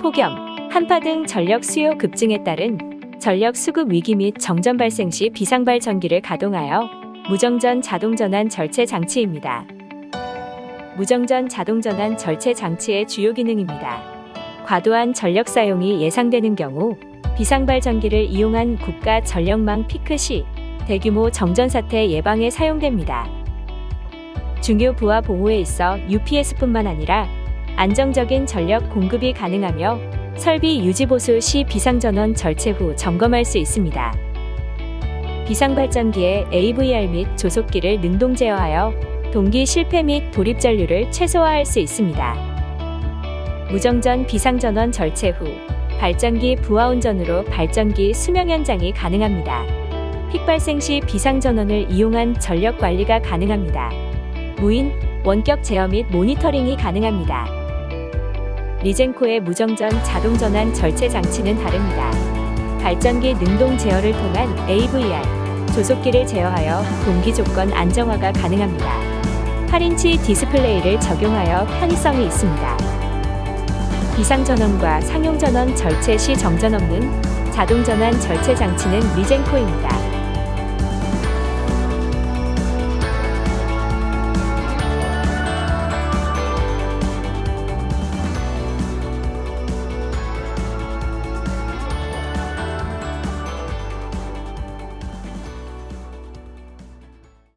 폭염, 한파 등 전력 수요 급증에 따른 전력 수급 위기 및 정전 발생 시 비상발 전기를 가동하여 무정전 자동전환 절체 장치입니다. 무정전 자동전환 절체 장치의 주요 기능입니다. 과도한 전력 사용이 예상되는 경우 비상발 전기를 이용한 국가 전력망 피크 시 대규모 정전 사태 예방에 사용됩니다. 중요 부하 보호에 있어 UPS뿐만 아니라 안정적인 전력 공급이 가능하며 설비 유지 보수 시 비상전원 절체 후 점검할 수 있습니다. 비상발전기의 AVR 및 조속기를 능동 제어하여 동기 실패 및 돌입 전류를 최소화할 수 있습니다. 무정전 비상전원 절체 후 발전기 부하 운전으로 발전기 수명 연장이 가능합니다. 픽 발생 시 비상전원을 이용한 전력 관리가 가능합니다. 무인, 원격 제어 및 모니터링이 가능합니다. 리젠코의 무정전 자동전환 절체 장치는 다릅니다. 발전기 능동 제어를 통한 AVR, 조속기를 제어하여 동기 조건 안정화가 가능합니다. 8인치 디스플레이를 적용하여 편의성이 있습니다. 비상전원과 상용전원 절체 시 정전 없는 자동전환 절체 장치는 리젠코입니다.